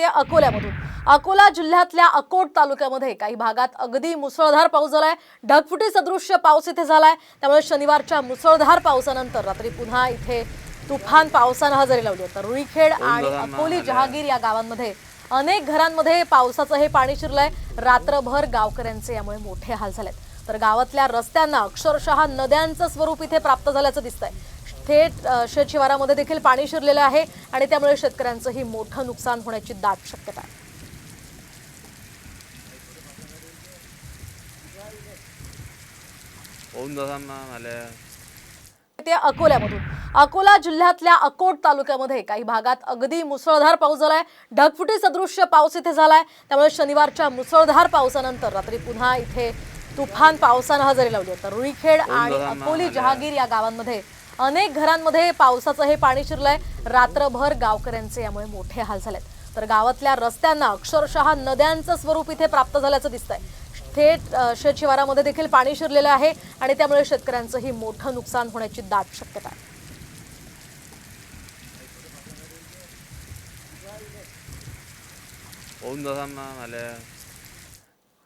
येते अकोल्यामधून. अकोला जिल्ह्यातल्या अकोट तालुक्यामध्ये काही भागात अगदी मुसळधार पाऊस झालाय. ढगफुटी सदृश्य पाऊस इथे झालाय. त्यामुळे शनिवारच्या मुसळधार पावसानंतर रात्री पुन्हा इथे तुफान पावसानं हजेरी लावली होतं रुईखेड आणि अकोली जहागीर या गावांमध्ये अनेक घरांमध्ये पावसाचं हे पाणी शिरलंय. रात्रभर गावकऱ्यांचे यामुळे मोठे हाल झालेत. तर गावातल्या रस्त्यांना अक्षरशः नद्यांचं स्वरूप इथे प्राप्त झाल्याचं दिसतंय. थेट अ, शेतशिवारामध्ये देखील पाणी शिरलेलं आहे आणि त्यामुळे शेतकऱ्यांचंही मोठं नुकसान होण्याची दाट शक्यता आहे. ते अकोल्यामधून. अकोला जिल्ह्यातल्या अकोट तालुक्यामध्ये काही भागात अगदी मुसळधार पाऊस झालाय. ढगफुटी सदृश्य पाऊस इथे झालाय. त्यामुळे शनिवारच्या मुसळधार पावसानंतर रात्री पुन्हा इथे तुफान पावसानं हजेरी लावली होतं रुईखेड आणि अकोली जहागीर या गावांमध्ये अनेक घरांमध्ये पावसाचं हे पाणी शिरलंय. रात्रभर गावकऱ्यांचे यामुळे मोठे हाल झालेत. तर गावातल्या रस्त्यांना अक्षरशः नद्यांचं स्वरूप इथे प्राप्त झाल्याचं दिसतंय. थेट अ, शेतशिवारामध्ये देखील पाणी शिरलेलं आहे आणि त्यामुळे शेतकऱ्यांचंही मोठं नुकसान होण्याची दाट शक्यता आहे. ओम